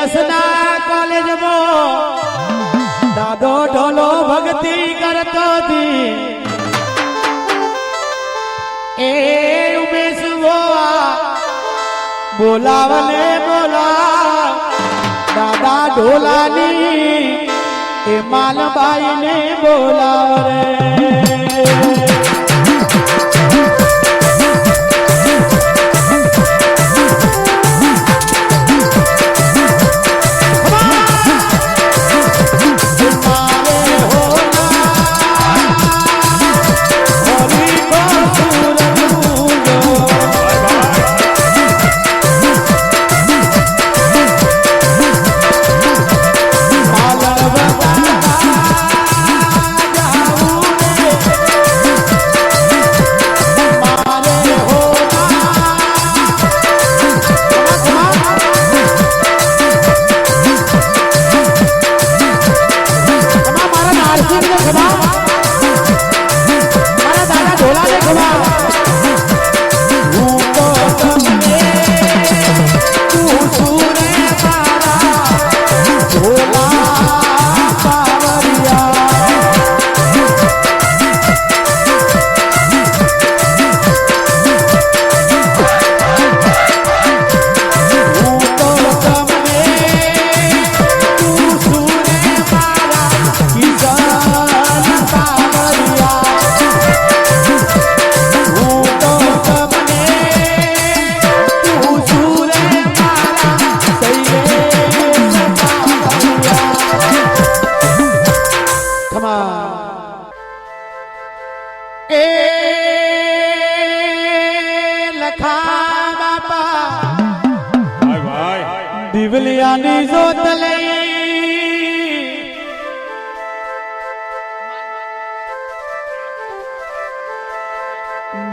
ઝેવિયર્સના કોલેજમાં દાદો ઢોલો ભક્તિ કરતો હતી. એ ઉમેશ બોવા બોલાવને બોલા. દાદા ઢોલાની, એ માલબાઈને બોલાવ રે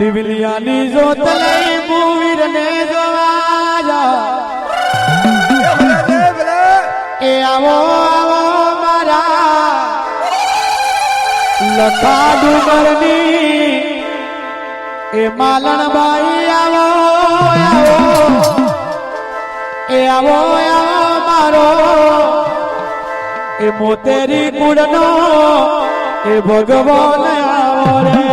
દિવલિયાની જોત લઈ મુવીરને જોવા જા એ આવો આવો મારા લખા ડુંગરની. એ માલણબાઈ આવો આવો. એ આવો આવો મારો. એ મોતેરી કુળનો, એ ભગવાન આવો રે.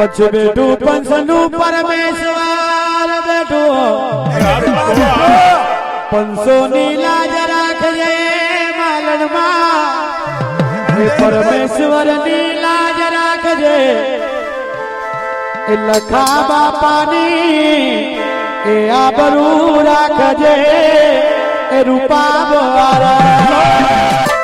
પછી બેઠું પંચનું પરમેશ્વર બેઠું પંચો ની લાજ રાખજે માલણમાં પરમેશ્વરની લાજ રાખજે. લખા બાપાની એ આબરૂ રાખજે. રૂપા બોરા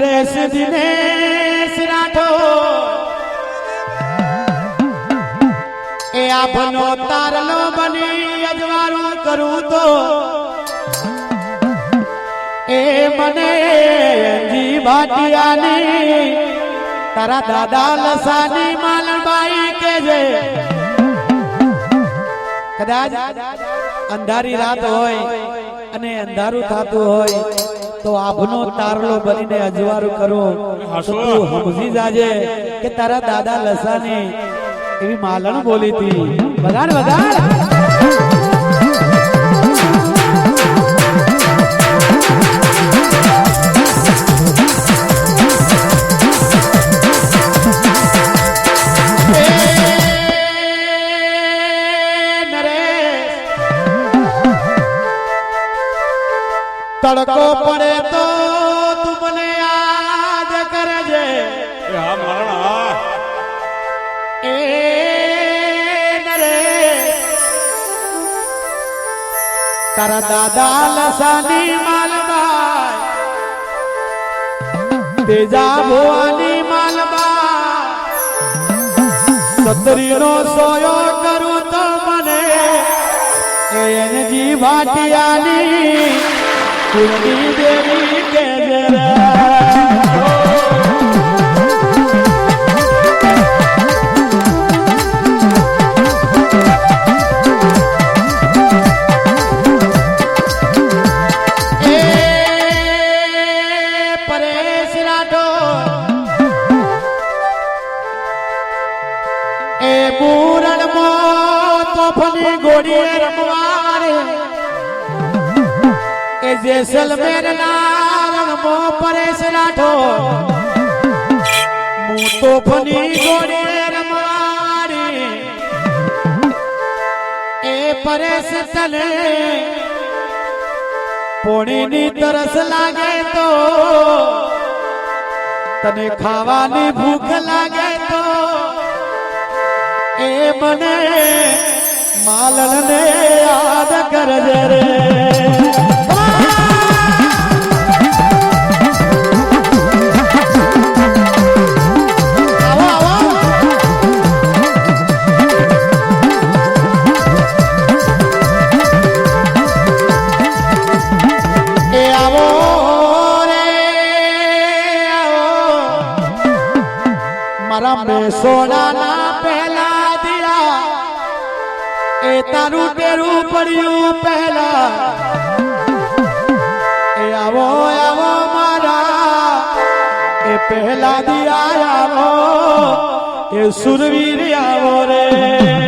નરેશ, દિનેશ, રાઠોડ. એ આપનો તારલો બની અજવાળું કરું તો. એ મને જી ભાટિયાની, તારા દાદા લસાની માલણબાઈ કે જે કદાચ અંધારી રાત હોય અને અંધારું થતું હોય તો આભનો તારલો બનીને અજવાળું કરો. તો તું સમજી જાજે કે તારા દાદા લસાની એવી માલણ બોલી હતી. વગાડ વગાડ. તડકો પડે તો તું મને યાદ કરજે. એ હા મારણ હા. એ તારા દાદા લસાની માલબાઈ તેજા ભુવાની માલબાઈ સત્રીનો સોયો કરું તો મને. એનજી ભાટિયાની કુળની દેવી કે પરેશ રાઠોડ જેસલમેર નારણ મો પરેશ રાઠો. હું તોફની ગોળીએ રમવારે એ પરેશ તને પોણીની તરસ લાગે તો, તને ખાવાની ભૂખ લાગે તો, એ મને માલણને યાદ કરજે રે. મારા મેસોડાના પહેલા દિયા. એ તારું તેરું પડ્યું પહેલા. એ આવો આવો મારા. એ પહેલા દિયા આવો, એ સુરવીર આવો રે.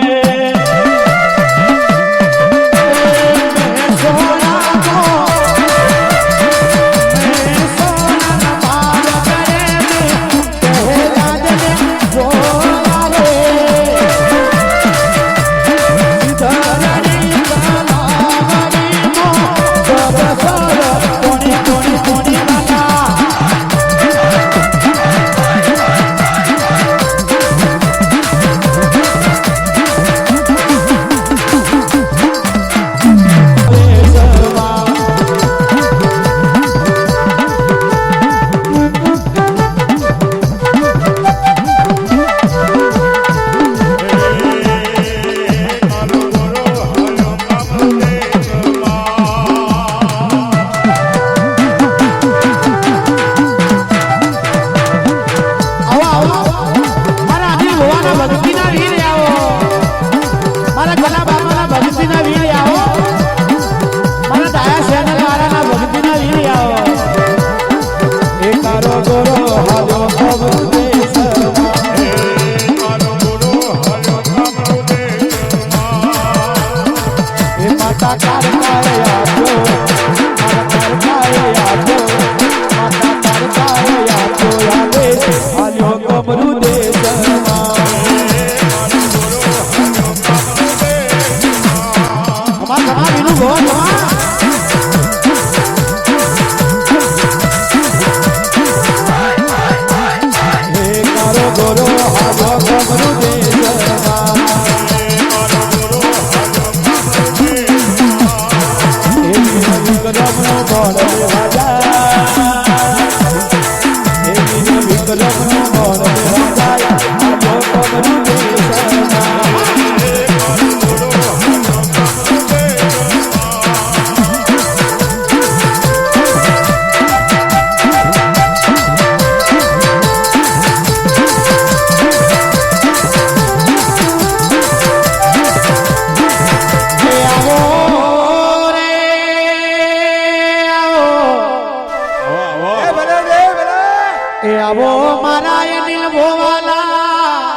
મારા અનિલ ભોવાલા.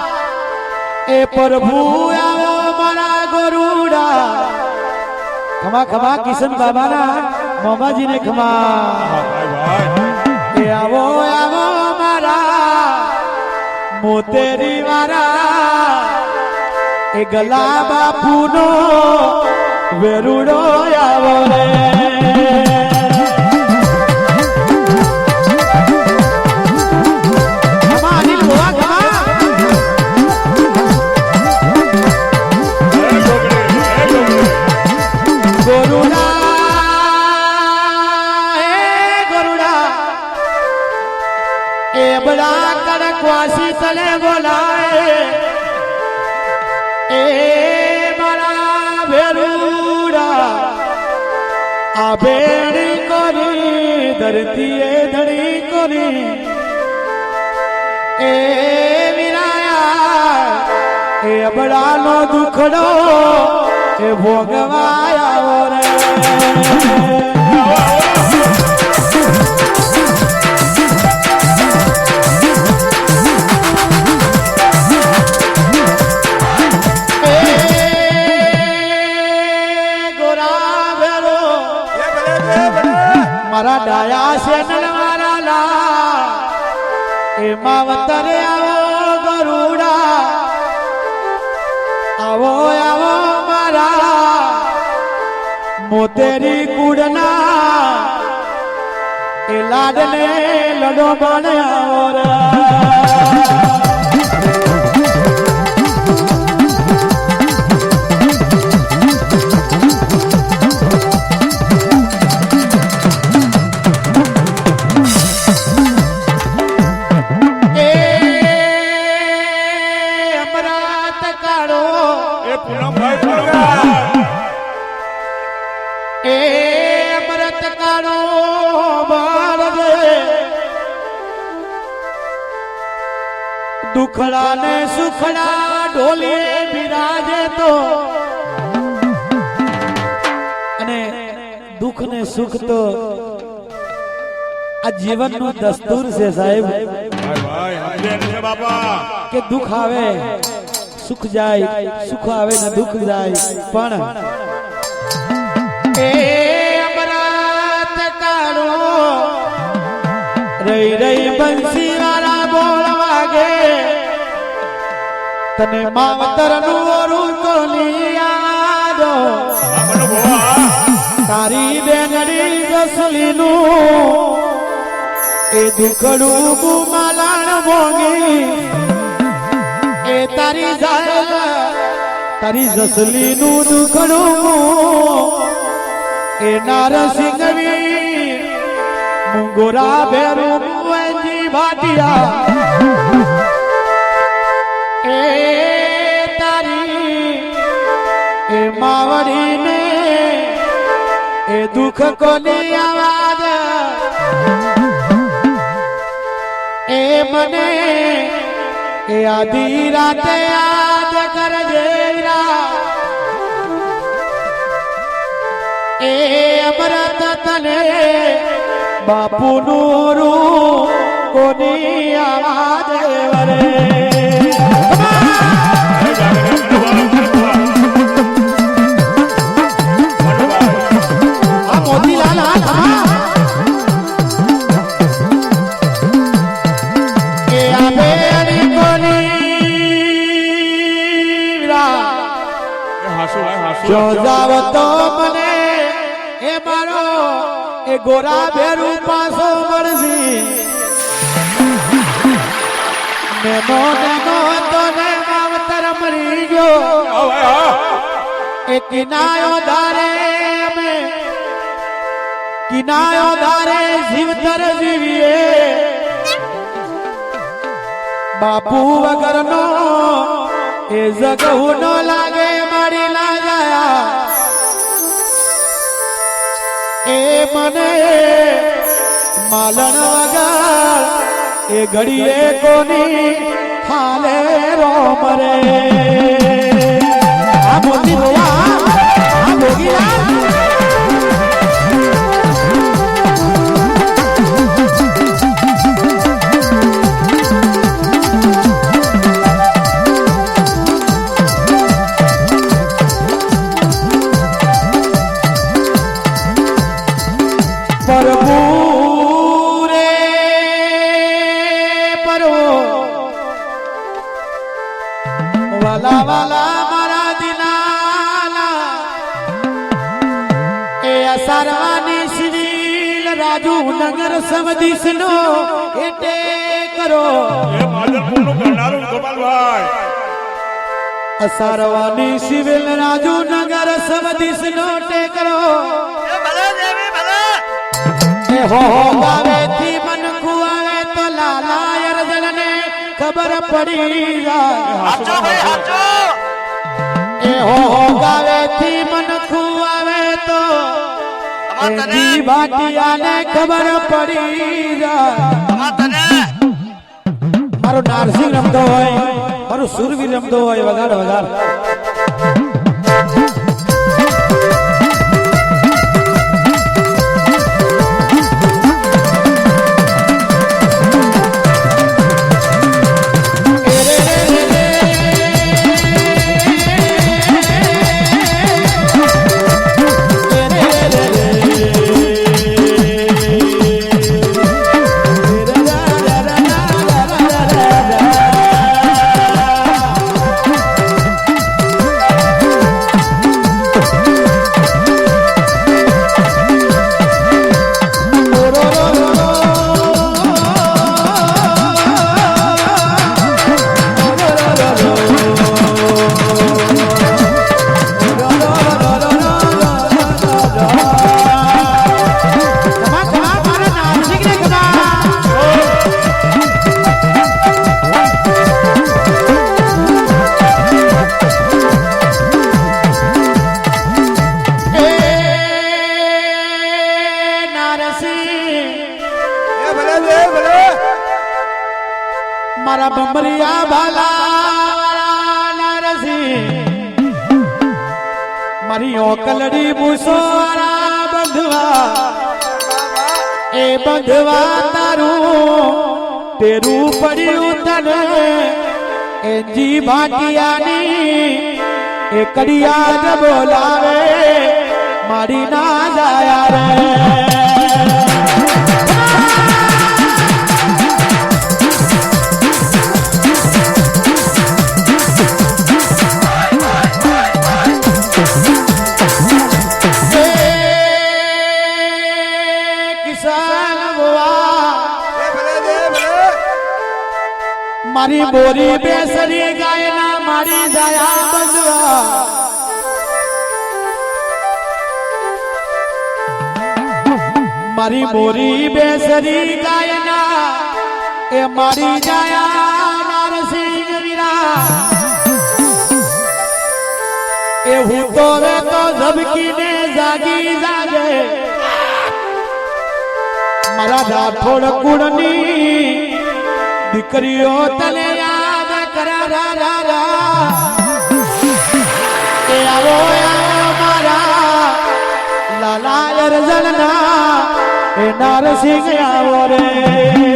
એ પ્રભુ આવો મારા ગરુડા. ખમા ખમા કિશન બાબાના મામાજીને ખમા. એ આવો આવો મારા મોતેરી વારા. એ ગલા બાપુનો વેરુડો આવો રે. આ ભેડી કોની ધરતીએ ધણી કોની? એ વિરાયા એ અબડાનો દુખડો એ ભોગવાયા રે. માવતરે આવો ગરુડા. આવો આવો મારા. મોતેરી કુડના એ લાડને લડો બને રે દુખડા ને સુખડા ઢોલે બિરાજે તો. અને દુઃખ ને સુખ તો આ જીવન જીવનનું દસ્તુર છે સાહેબ. કે દુઃખ આવે, સુખ જાય, સુખ આવે ને દુઃખ જાય. પણ રહી રહી બંસી તને માવતરનું ઓરું તારી બેનડી ગસલીનું એ દુખડું ગુમાલાણ ભોગી એ તારી જાય તારી જસલીનું દુખડું એ નારસિંહ વીર મુંગોરા ભેરું ભાટિયા. તારી એ માવડીને એ દુઃખ કોની આવાજ એ મને એ આધી રાતે યાદ કરજે એ અમરત તને બાપુ રૂ કોની આવાજ વરે? એ ગોરા ભેરું પાસો મળશી નેનો નેનો તો ને માવતર મરી ગયો. એ કિનાયો ધારે અમે. કિનાયો ધારે જીવતર જીવીએ. બાપુ વગરનો એ જગવું નો લાગે મારી ના એ મને માલણ વગર એ ઘડીએ કોની હાલે રોમ રે આ મોતી આ? ભોગીલાલ ગોપાલભાઈ. અસારવાની સિવિલ રાજુ નગર સમદીશ નો ટેકરો. એ હો હો ગાવે થી મન કુવાવે તો લાલા અરજણ ને ખબર પડી જાય. એ હો હો ગાવે થી મન કુવાવે તો એની ભાટિયાને ખબર પડી જાય. મારો નારસિંહ રમતો હોય મારું સુરવીર રમતો હોય વગાડ વગાડ એ કડિયાદ બોલાવે મારી ના જાયા મારી બોરી બેસરી મારી બોરી બેસરી ગાયના એ મારી જાયા નરસિંહ વીરા. એ હું તો રે તો ઝબકીને જાગી જાગે. મારા રાઠોડ કુળની દીકરીઓ તને યાદ કરા રા રા રા. એ આવો આવો મારા લાલા અરજણના નારસિંહ આવો રે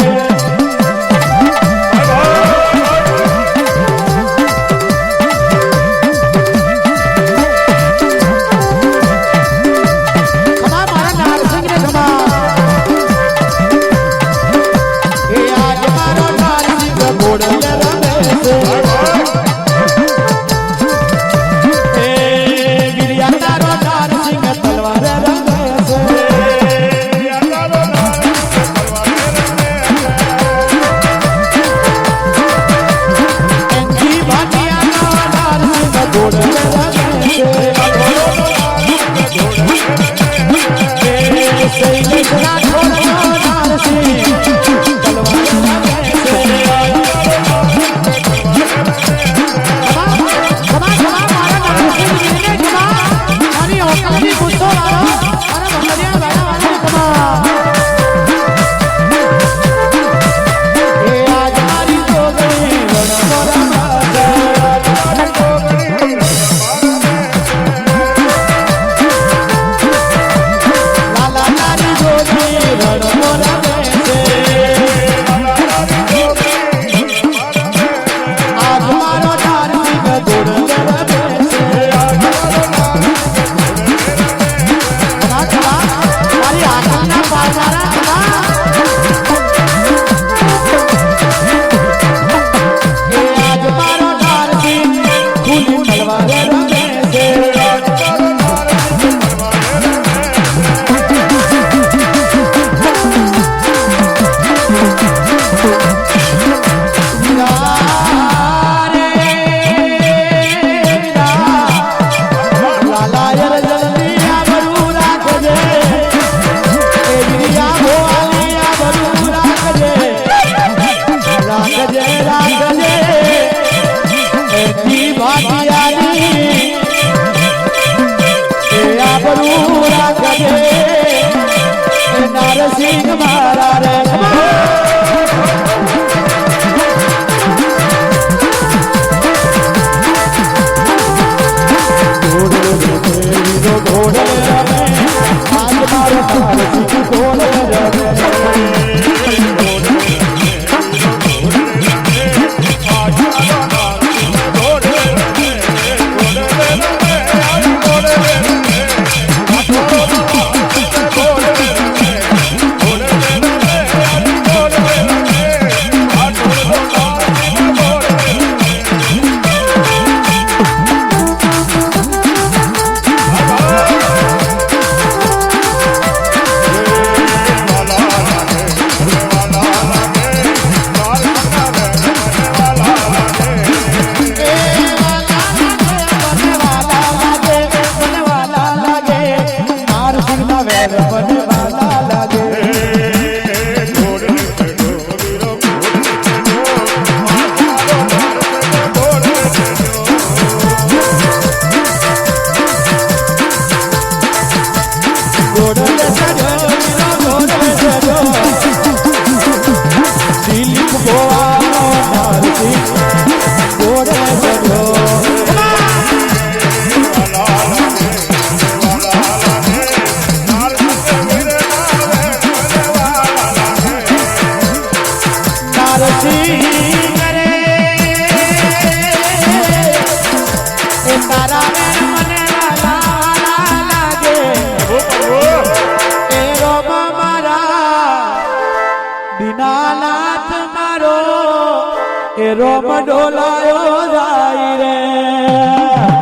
દીનાનાથ મારો એ રોમ ડોલાયો જાય રે.